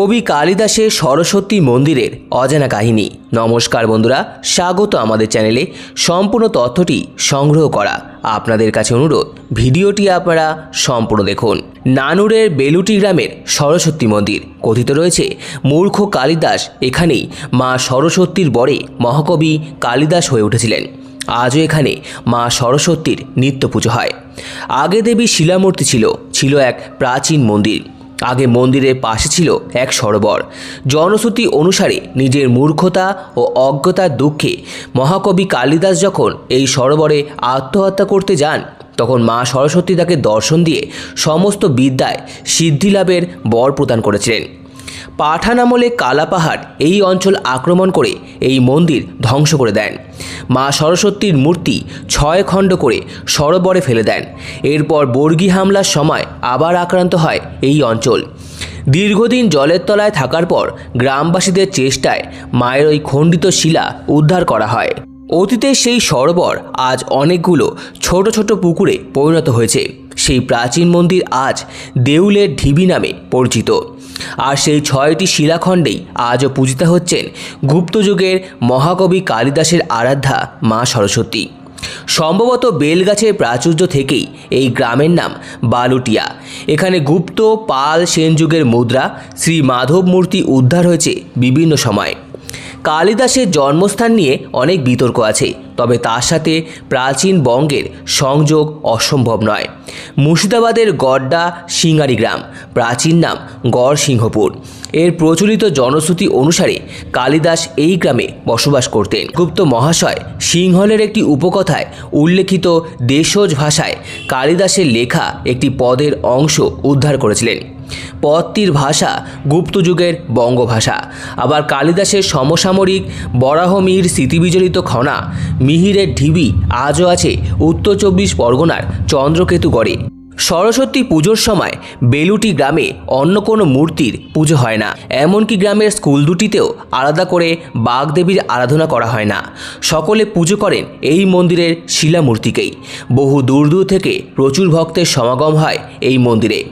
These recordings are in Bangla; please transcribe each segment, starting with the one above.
কবি কালিদাসের সরস্বতী মন্দিরের অজানা কাহিনী। নমস্কার বন্ধুরা, স্বাগত আমাদের চ্যানেলে। সম্পূর্ণ তথ্যটি সংগ্রহ করা আপনাদের কাছে অনুরোধ, ভিডিওটি আপনারা সম্পূর্ণ দেখুন। নানুরের বেলুটি গ্রামের সরস্বতী মন্দির, কথিত রয়েছে, মূর্খ কালিদাস এখানেই মা সরস্বতীর বরে মহাকবি কালিদাস হয়ে উঠেছিলেন। আজও এখানে মা সরস্বতীর নিত্য পুজো হয়। আগে দেবী শিলামূর্তি ছিল ছিল এক প্রাচীন মন্দির। আগে মন্দিরের পাশে ছিল এক সরোবর। জনশ্রুতি অনুসারে নিজের মূর্খতা ও অজ্ঞতার দুঃখে মহাকবি কালিদাস যখন এই সরোবরে আত্মহত্যা করতে যান, তখন মা সরস্বতী তাকে দর্শন দিয়ে সমস্ত বিদ্যায় সিদ্ধিলাভের বর প্রদান করেছিলেন। পাঠান আমলে কালাপাহাড় এই অঞ্চল আক্রমণ করে এই মন্দির ধ্বংস করে দেন। মা সরস্বতীর মূর্তি ছয় খণ্ড করে সরোবরে ফেলে দেন। এরপর বর্গী হামলার সময় আবার আক্রান্ত হয় এই অঞ্চল। দীর্ঘদিন জলের তলায় থাকার পর গ্রামবাসীদের চেষ্টায় মায়ের ওই খণ্ডিত শিলা উদ্ধার করা হয়। অতীতের সেই সরোবর আজ অনেকগুলো ছোট ছোট পুকুরে পরিণত হয়েছে। সেই প্রাচীন মন্দির আজ দেউলের ঢিবি নামে পরিচিত। আর সেই ছয়টি শিলাখণ্ডেই আজও পূজিতা হচ্ছেন গুপ্তযুগের মহাকবি কালিদাসের আরাধ্যা মা সরস্বতী। সম্ভবত বেলগাছের প্রাচুর্য থেকেই এই গ্রামের নাম বালুটিয়া। এখানে গুপ্ত, পাল, সেন যুগের মুদ্রা, শ্রী মাধব মূর্তি উদ্ধার হয়েছে বিভিন্ন সময়। কালিদাসের জন্মস্থান নিয়ে অনেক বিতর্ক আছে। তবে তার সাথে প্রাচীন বঙ্গের সংযোগ অসম্ভব নয়। মুর্শিদাবাদের গড্ডা সিঙ্গারি গ্রাম, প্রাচীন নাম গড় সিংহপুর এর প্রচলিত জনশ্রুতি অনুসারে কালিদাস এই গ্রামে বসবাস করতেন। গুপ্ত মহাশয় সিংহলের একটি উপকথায় উল্লেখিত দেশজ ভাষায় কালিদাসের লেখা একটি পদের অংশ উদ্ধার করেছিলেন। পদটির ভাষা গুপ্তযুগের বঙ্গভাষা। আবার কালিদাসের সমসাময়িক বরাহমিহির স্মৃতিবিজড়িত খনা, মিহিরের ঢিবি আজও আছে উত্তর চব্বিশ পরগনার চন্দ্রকেতুগড়ে সরস্বতী পুজোর সময় বেলুটি গ্রামে অন্য কোনো মূর্তির পুজো হয় না। এমনকি গ্রামের স্কুল দুটিতেও আলাদা করে বাগদেবীর আরাধনা করা হয় না। সকলে পুজো করেন এই মন্দিরের শিলামূর্তিকেই। বহু দূর দূর থেকে প্রচুর ভক্তের সমাগম হয় এই মন্দিরে।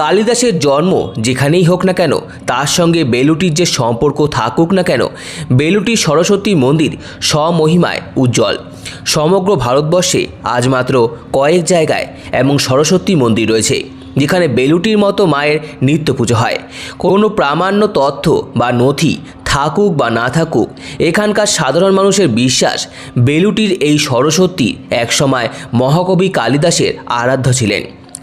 কালিদাসের জন্ম যেখানেই হোক না কেন, তার সঙ্গে বেলুটির যে সম্পর্ক থাকুক না কেন, বেলুটি সরস্বতী মন্দির স্বমহিমায় উজ্জ্বল। সমগ্র ভারতবর্ষে আজ মাত্র কয়েক জায়গায় এবং সরস্বতী মন্দির রয়েছে, যেখানে বেলুটির মতো মায়ের নিত্য পুজো হয়। কোনো প্রামাণ্য তথ্য বা নথি থাকুক বা না থাকুক, এখানকার সাধারণ মানুষের বিশ্বাস বেলুটির এই সরস্বতী একসময় মহাকবি কালিদাসের আরাধ্য ছিলেন।